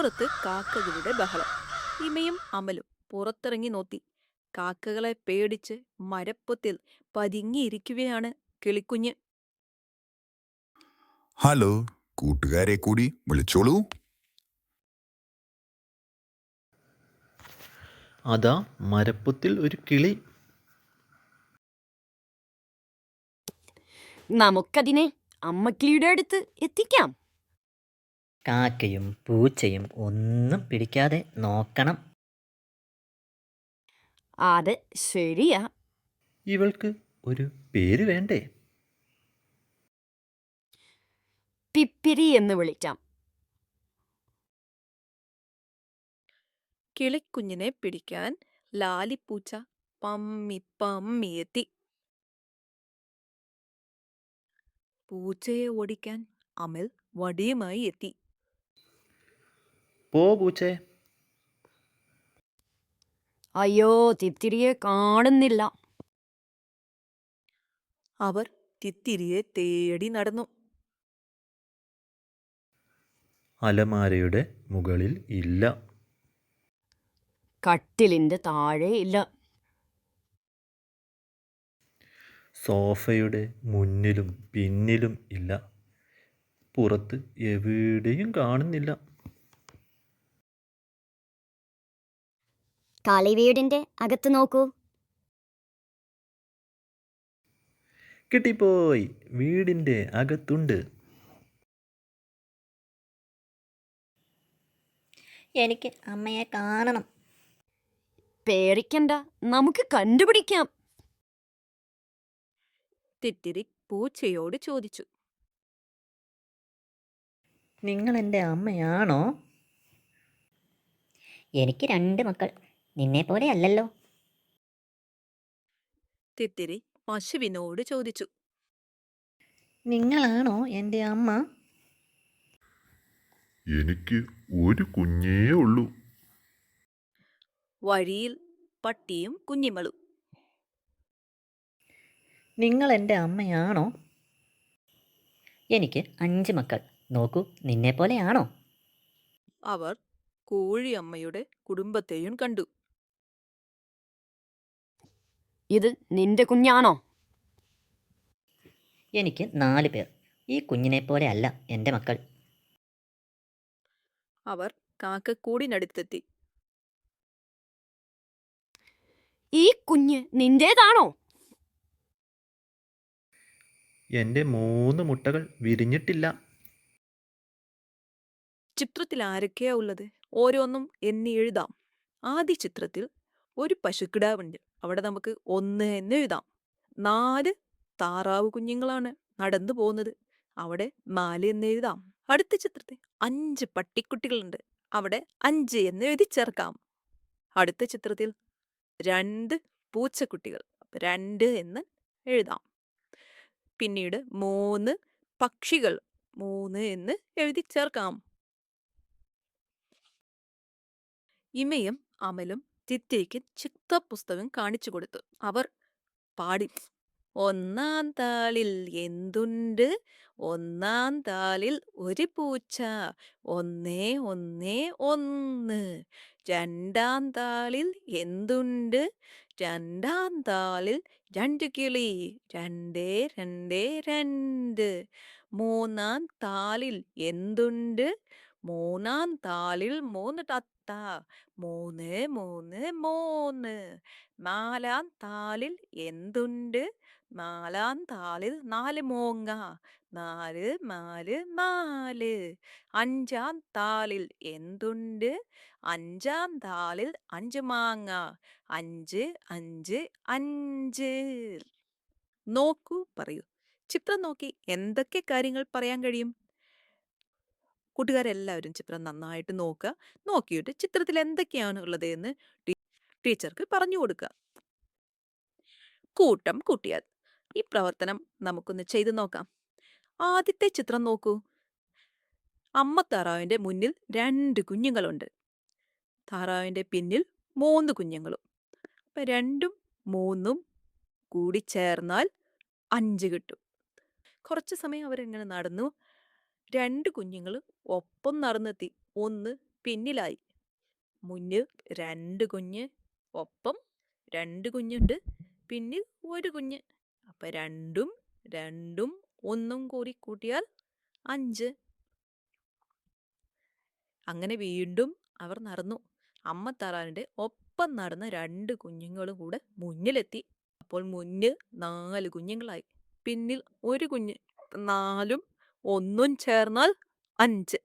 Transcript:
പുറത്ത് കാക്കകളുടെ ബഹളം. ഇമയും അമലും പുറത്തിറങ്ങി നോക്കി. കാക്കകളെ പേടിച്ച് മരപ്പൊത്തിൽ പതിങ്ങിയിരിക്കുകയാണ് കിളിക്കുഞ്ഞ്. ഹലോ കൂട്ടുകാരെ കൂടി വിളിച്ചോളൂ. അതാ മരപ്പത്തിൽ ഒരു കിളി. നമുക്കതിനെ അമ്മക്കിളിയുടെ അടുത്ത് എത്തിക്കാം. കാക്കയും പൂച്ചയും ഒന്നും പിടിക്കാതെ നോക്കണം. അത് ശരിയാ. ഇവൾക്ക് ഒരു പേര് വേണ്ടേ? പിപ്പിരി എന്ന് വിളിക്കാം. കിളിക്കുഞ്ഞിനെ പിടിക്കാൻ ലാലിപ്പൂച്ച പമ്മി പമ്മി എത്തി പൂച്ചയെ ഓടിക്കാൻ അമൽ വടിയുമായി എത്തി. പോ പൂച്ചേ അയ്യോ തിത്തിരിയെ കാണുന്നില്ല. അവർ തിത്തിരിയെ തേടി നടന്നു. അലമാരയുടെ മുകളിൽ ഇല്ല. കട്ടിലിന്റെ താഴെ ഇല്ല. സോഫയുടെ മുന്നിലും പിന്നിലും ഇല്ല. പുറത്ത് എവിടെയും കാണുന്നില്ല. കാളിവീടിന്റെ അകത്ത് നോക്കൂ. കിട്ടിപ്പോയി. വീടിന്റെ അകത്തുണ്ട്. എനിക്ക് അമ്മയെ കാണണം. പേടിക്കണ്ട. നമുക്ക് കണ്ടുപിടിക്കാം. തിത്തിരി പൂച്ചയോട് ചോദിച്ചു. നിങ്ങൾ എന്റെ അമ്മയാണോ? എനിക്ക് രണ്ട് മക്കൾ. നിന്നെ പോലെ അല്ലല്ലോ. തിത്തിരി പശുവിനോട് ചോദിച്ചു. നിങ്ങളാണോ എന്റെ അമ്മ? എനിക്ക് ഒരു കുഞ്ഞേ ഉള്ളൂ. വഴിയിൽ പട്ടിയും കുഞ്ഞിമളും. നിങ്ങൾ എന്റെ അമ്മയാണോ? എനിക്ക് അഞ്ച് മക്കൾ. നോക്കൂ നിന്നെ പോലെയാണോ അവർ കോഴിയമ്മയുടെ കുടുംബത്തെയും കണ്ടു. ഇത് നിന്റെ കുഞ്ഞാണോ? എനിക്ക് നാല് പേർ. ഈ കുഞ്ഞിനെ പോലെ അല്ല എന്റെ മക്കൾ. അവർ കാക്കക്കൂടിനടുത്തെത്തി ഈ കുഞ്ഞ് നിന്റേതാണോ? എന്റെ മൂന്ന് മുട്ടകൾ വിരിഞ്ഞിട്ടില്ല. ചിത്രത്തിൽ ആരൊക്കെയാ ഉള്ളത്? ഓരോന്നും എന്നെ എഴുതാം. ആദ്യ ചിത്രത്തിൽ ഒരു പശുക്കിടാവുണ്ട്. അവിടെ നമുക്ക് ഒന്ന് എന്ന് എഴുതാം. നാല് താറാവ് കുഞ്ഞുങ്ങളാണ് നടന്നു പോകുന്നത്. അവിടെ നാല് എന്ന് എഴുതാം. അടുത്ത ചിത്രത്തിൽ അഞ്ച് പട്ടിക്കുട്ടികളുണ്ട്. അവിടെ അഞ്ച് എന്ന് എഴുതി ചേർക്കാം. അടുത്ത ചിത്രത്തിൽ രണ്ട് പൂച്ചക്കുട്ടികൾ. രണ്ട് എന്ന് എഴുതാം. പിന്നീട് മൂന്ന് പക്ഷികൾ. മൂന്ന് എന്ന് എഴുതി ചേർക്കാം. ഇമയും അമലും ചിത്തിരിക്ക് ചിത്രപുസ്തകം കാണിച്ചു കൊടുത്തു. അവർ പാടി. ഒന്നാം താളിൽ എന്തുണ്ട്? ഒന്നാം താളിൽ ഒരു പൂച്ച. ഒന്നേ ഒന്നേ ഒന്ന്. രണ്ടാം താളിൽ എന്തുണ്ട്? രണ്ടാം താളിൽ രണ്ട് കിളി. രണ്ടേ രണ്ടേ രണ്ട്. മൂന്നാം താളിൽ എന്തുണ്ട്? മൂന്നാം താളിൽ മൂന്ന് തത്ത മൂന്ന് മൂന്ന് മൂന്ന്. നാലാം താളിൽ എന്തുണ്ട്? നാലാം താളിൽ നാല് മോങ്ങ. നാല് നാല് നാല്. അഞ്ചാം താളിൽ എന്തുണ്ട്? അഞ്ചാം താളിൽ അഞ്ച് മാങ്ങ. അഞ്ച് അഞ്ച് അഞ്ച്. നോക്കൂ പറയൂ. ചിത്രം നോക്കി എന്തൊക്കെ കാര്യങ്ങൾ പറയാൻ കഴിയും? കൂട്ടുകാരെല്ലാവരും ചിത്രം നന്നായിട്ട് നോക്കുക. നോക്കിയിട്ട് ചിത്രത്തിൽ എന്തൊക്കെയാണ് ഉള്ളത് എന്ന് ടീച്ചർക്ക് പറഞ്ഞു കൊടുക്കുക. കൂട്ടം കൂട്ടിയാൽ ഈ പ്രവർത്തനം നമുക്കൊന്ന് ചെയ്തു നോക്കാം. ആദ്യത്തെ ചിത്രം നോക്കൂ. അമ്മ താറാവിന്റെ മുന്നിൽ രണ്ട് കുഞ്ഞുങ്ങളുണ്ട്. താറാവിന്റെ പിന്നിൽ മൂന്ന് കുഞ്ഞുങ്ങളും. അപ്പം രണ്ടും മൂന്നും കൂടി ചേർന്നാൽ അഞ്ച് കിട്ടും. കുറച്ച് സമയം അവരിങ്ങനെ നടന്നു. രണ്ട് കുഞ്ഞുങ്ങൾ ഒപ്പം നടന്നെത്തി. ഒന്ന് പിന്നിലായി. മുന്നിൽ രണ്ട് കുഞ്ഞ് ഒപ്പം രണ്ട് കുഞ്ഞുണ്ട്. പിന്നിൽ ഒരു കുഞ്ഞ്. അപ്പം രണ്ടും രണ്ടും ഒന്നും കൂടി കൂട്ടിയാൽ അഞ്ച്. അങ്ങനെ വീണ്ടും അവർ നടന്നു. അമ്മ താറാവിന്റെ ഒപ്പം നടന്ന രണ്ട് കുഞ്ഞുങ്ങളും കൂടെ മുന്നിലെത്തി. അപ്പോൾ മുന്നിൽ നാല് കുഞ്ഞുങ്ങളായി. പിന്നിൽ ഒരു കുഞ്ഞ് നാലും ഒന്നും ചേർന്നാൽ അഞ്ച്.